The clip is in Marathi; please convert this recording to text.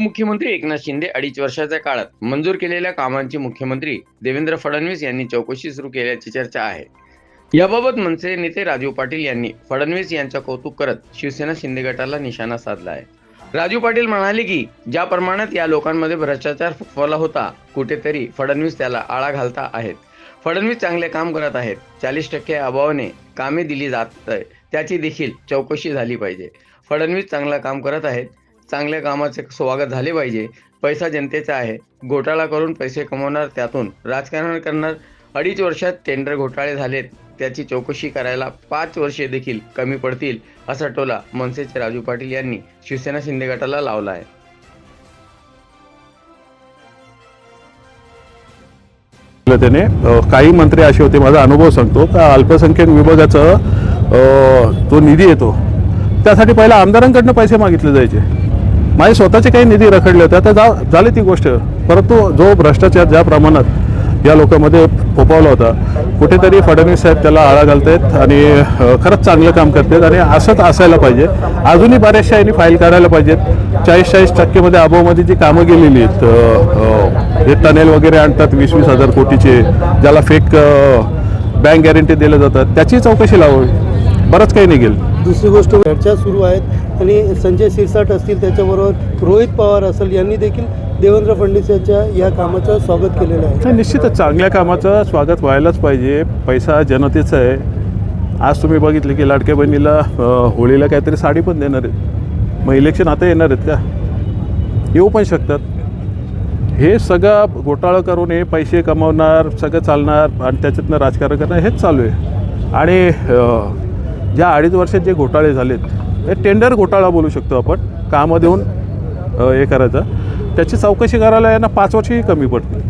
मुख्यमंत्री एकनाथ शिंदे अडीच वर्षाच्या काळात मंजूर केलेल्या कामांची मुख्यमंत्री देवेंद्र फडणवीस यांनी चौकशी सुरू केल्याची चर्चा आहे. याबाबत मनसे नेते राजू पाटील यांनी फडणवीस यांचं कौतुक करत शिवसेना शिंदे गटाला निशाणा साधला आहे. राजू पाटील म्हणाले की ज्या प्रमाणात या लोकांमध्ये भ्रष्टाचार फुफवला होता कुठेतरी फडणवीस त्याला आळा घालता आहेत. फडणवीस चांगले काम करत आहेत. चाळीस टक्के अभावाने कामे दिली जात आहे त्याची देखील चौकशी झाली पाहिजे. फडणवीस चांगलं काम करत आहेत. चांगल्या कामाचे स्वागत झाले पाहिजे. पैसा जनतेचा आहे. घोटाळा करून पैसे कमवणार त्यातून. राजकारण करणार अडीच वर्षात टेंडर घोटाळे झालेत. त्याची चौकशी करायला पाच वर्षे देखील कमी पडतील असा टोला मनसेचे राजू पाटील यांनी शिवसेना शिंदे गटाला लावला आहे त्याने काही मंत्री असे होते माझा अनुभव सांगतो. का अल्पसंख्याक विभागाचं तो निधी येतो त्यासाठी पहिला आमदारांकडनं पैसे मागितले जायचे. माझे स्वतःचे काही निधी रखडले होते. आता जा झाली ती गोष्ट. परंतु जो भ्रष्टाचार ज्या प्रमाणात या लोकांमध्ये फोपावला होता कुठेतरी फडणवीस साहेब त्याला आळा घालतायत आणि खरंच चांगलं काम करतात आणि असंच असायला पाहिजे. अजूनही बऱ्याचशा यांनी फाईल काढायला पाहिजेत. चाळीस चाळीस टक्केमध्ये अभावमध्ये जी कामं गेलेली आहेत हे टनेल वगैरे आणतात वीस वीस हजार कोटीचे ज्याला फेक बँक गॅरंटी दिल्या जातात त्याची चौकशी लावावी. बरंच काही निघेल. दुसरी गोष्ट चर्चा सुरू आहेत आणि संजय सिरसाट असतील त्याच्याबरोबर रोहित पवार असेल यांनी देखील देवेंद्र फडणवीस यांच्या या कामाचं स्वागत केलेलं आहे. तर निश्चितच चांगल्या कामाचं स्वागत व्हायलाच पाहिजे. पैसा जनतेचा आहे. आज तुम्ही बघितले की लाडक्या बहिणीला होळीला काहीतरी साडी पण देणार आहेत. मग इलेक्शन आता येणार आहेत का? येऊ पण शकतात. हे सगळं घोटाळा करून हे पैसे कमावणार सगळं चालणार आणि त्याच्यातनं राजकारण करणं हेच चालू आहे. आणि ज्या अडीच वर्षात जे घोटाळे झालेत हे टेंडर घोटाळा बोलू शकतो आपण. कामं देऊन हे करायचं. त्याची चौकशी करायला यांना पाच वर्षही कमी पडतील.